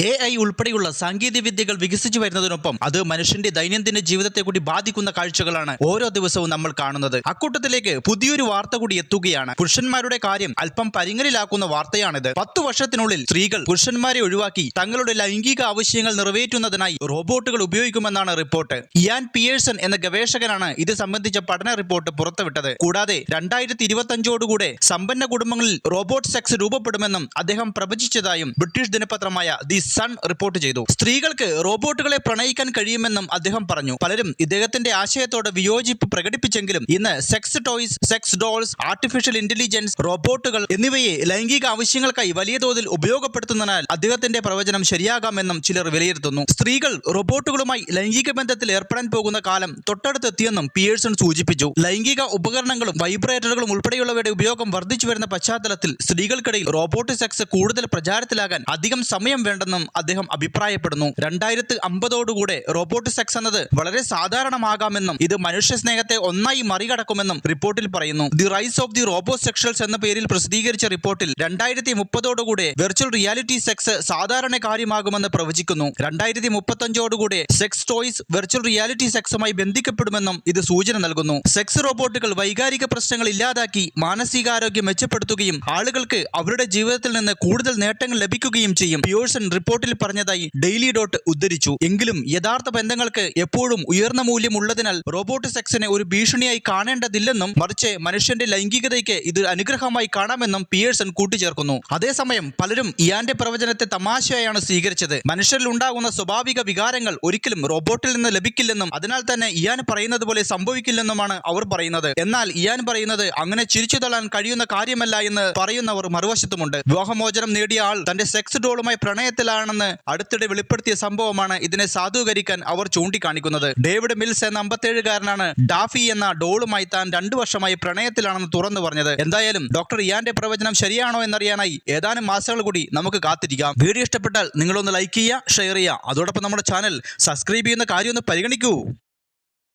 A I ഉൾപ്പെടെയുള്ള സാങ്കേതിക വിദ്യകൾ വികസിച്ചു വരുന്നതിനൊപ്പം അത് മനുഷ്യന്റെ ദൈനംദിന ജീവിതത്തെ കൂടി ബാധിക്കുന്ന കാഴ്ചകളാണ് ഓരോ ദിവസവും നമ്മൾ കാണുന്നത്. അക്കൂട്ടത്തിലേക്ക് പുതിയൊരു വാർത്ത കൂടി എത്തുകയാണ്. പുരുഷന്മാരുടെ കാര്യം അല്പം പരിങ്ങലിലാക്കുന്ന വാർത്തയാണിത്. പത്തു വർഷത്തിനുള്ളിൽ സ്ത്രീകൾ പുരുഷന്മാരെ ഒഴിവാക്കി തങ്ങളുടെ ലൈംഗിക ആവശ്യങ്ങൾ നിറവേറ്റുന്നതിനായി റോബോട്ടുകൾ ഉപയോഗിക്കുമെന്നാണ് റിപ്പോർട്ട്. ഇയാൻ പിയേഴ്സൺ എന്ന ഗവേഷകനാണ് ഇത് സംബന്ധിച്ച പഠന റിപ്പോർട്ട് പുറത്തുവിട്ടത്. കൂടാതെ രണ്ടായിരത്തി ഇരുപത്തി അഞ്ചോടുകൂടെ സമ്പന്ന കുടുംബങ്ങളിൽ റോബോട്ട് സെക്സ് രൂപപ്പെടുമെന്നും അദ്ദേഹം പ്രവചിച്ചതായും ബ്രിട്ടീഷ് ദിനപത്രമായ ദി സൺ റിപ്പോർട്ട് ചെയ്തു. സ്ത്രീകൾക്ക് റോബോട്ടുകളെ പ്രണയിക്കാൻ കഴിയുമെന്നും അദ്ദേഹം പറഞ്ഞു. പലരും ഇദ്ദേഹത്തിന്റെ ആശയത്തോട് വിയോജിപ്പ് പ്രകടിപ്പിച്ചെങ്കിലും ഇന്ന് sex toys sex dolls artificial intelligence റോബോട്ടുകൾ എന്നിവയെ ലൈംഗിക ആവശ്യങ്ങൾക്കായി വലിയ തോതിൽ ഉപയോഗപ്പെടുത്തുന്നതിനാൽ അദ്ദേഹത്തിന്റെ പ്രവചനം ശരിയാകാമെന്നും ചിലർ വിലയിരുത്തുന്നു. സ്ത്രീകൾ റോബോട്ടുകളുമായി ലൈംഗിക ബന്ധത്തിൽ ഏർപ്പെടാൻ പോകുന്ന കാലം തൊട്ടടുത്തെത്തിയെന്നും പിയേഴ്സൺ സൂചിപ്പിച്ചു. ലൈംഗിക ഉപകരണങ്ങളും വൈബ്രേറ്ററുകളും ഉൾപ്പെടെയുള്ളവയുടെ ഉപയോഗം വർദ്ധിച്ചു വരുന്ന പശ്ചാത്തലത്തിൽ സ്ത്രീകൾക്കിടയിൽ റോബോട്ട് സെക്സ് കൂടുതൽ പ്രചാരത്തിലാകാൻ അധികം സമയം വേണ്ടെന്നും അദ്ദേഹം അഭിപ്രായപ്പെടുന്നു. രണ്ടായിരത്തി അമ്പതോടുകൂടെ റോബോട്ട് സെക്സ് എന്നത് വളരെ സാധാരണമാകാമെന്നും ഇത് മനുഷ്യ സ്നേഹത്തെ ഒന്നായി മറികടക്കുമെന്നും റിപ്പോർട്ടിൽ പറയുന്നു. The rise of the robosexuals എന്ന പേരിൽ പ്രസിദ്ധീകരിച്ച റിപ്പോർട്ടിൽ രണ്ടായിരത്തി മുപ്പതോടുകൂടെ വെർച്വൽ റിയാലിറ്റി സെക്സ് സാധാരണ കാര്യമാകുമെന്ന് പ്രവചിക്കുന്നു. രണ്ടായിരത്തി മുപ്പത്തഞ്ചോടുകൂടെ സെക്സ് ടോയ്സ് വെർച്വൽ റിയാലിറ്റി സെക്സുമായി ബന്ധിക്കപ്പെടുമെന്നും ഇത് സൂചന നൽകുന്നു. സെക്സ് റോബോട്ടുകൾ വൈകാരിക പ്രശ്നങ്ങൾ ഇല്ലാതാക്കി മാനസികാരോഗ്യം മെച്ചപ്പെടുത്തുകയും ആളുകൾക്ക് അവരുടെ ജീവിതത്തിൽ നിന്ന് കൂടുതൽ നേട്ടങ്ങൾ ലഭിക്കുകയും ചെയ്യും. പിയോഴ്സൺ റിപ്പോർട്ടിൽ പറഞ്ഞതായി ഡെയിലി ഡോട്ട് ഉദ്ധരിച്ചു. എങ്കിലും യഥാർത്ഥ ബന്ധങ്ങൾക്ക് എപ്പോഴും ഉയർന്ന മൂല്യം ഉള്ളതിനാൽ റോബോട്ട് സെക്സിനെ ഒരു ഭീഷണിയായി കാണേണ്ടതില്ലെന്നും മറിച്ച് മനുഷ്യന്റെ ലൈംഗികതയ്ക്ക് ഇത് അനുഗ്രഹമായി കാണാമെന്നും പിയേഴ്സൺ കൂട്ടിച്ചേർക്കുന്നു. അതേസമയം പലരും ഇയാന്റെ പ്രവചനത്തെ തമാശയായാണ് സ്വീകരിച്ചത്. മനുഷ്യരിൽ ഉണ്ടാകുന്ന സ്വാഭാവിക വികാരങ്ങൾ ഒരിക്കലും റോബോട്ടിൽ നിന്ന് ലഭിക്കില്ലെന്നും അതിനാൽ തന്നെ ഇയാൻ പറയുന്നത് പോലെ സംഭവിക്കില്ലെന്നുമാണ് അവർ പറയുന്നത്. എന്നാൽ ഇയാൻ പറയുന്നത് അങ്ങനെ ചിരിച്ചു തള്ളാൻ കഴിയുന്ന കാര്യമല്ല എന്ന് പറയുന്നവർ മറുവശത്തുമുണ്ട്. വിവാഹമോചനം നേടിയ ആൾ തന്റെ സെക്സ് ഡോളുമായി പ്രണയത്തിലാണെന്ന് അടുത്തിടെ വെളിപ്പെടുത്തിയ സംഭവമാണ് ഇതിനെ സാധൂകരിക്കാൻ അവർ ചൂണ്ടിക്കാണിക്കുന്നത്. ഡേവിഡ് മിൽസ് എന്ന അമ്പത്തേഴുകാരനാണ് ഡാഫി എന്ന ഡോളുമായി താൻ രണ്ടു വർഷമായി പ്രണയത്തിലാണെന്ന് തുറന്നു പറഞ്ഞത്. എന്തായാലും ഡോക്ടർ ഇയാന്റെ പ്രവചനം ശരിയാണോ എന്നറിയാനായി ഏതാനും മാസങ്ങൾ കൂടി നമുക്ക് കാത്തിരിക്കാം. വീഡിയോ ഇഷ്ടപ്പെട്ടാൽ നിങ്ങളൊന്ന് ലൈക്ക് ചെയ്യുക ഷെയർ ചെയ്യുക. അതോടൊപ്പം നമ്മുടെ ചാനൽ സബ്സ്ക്രൈബ് ചെയ്യുന്ന കാര്യം ഒന്ന് പരിഗണിക്കൂ.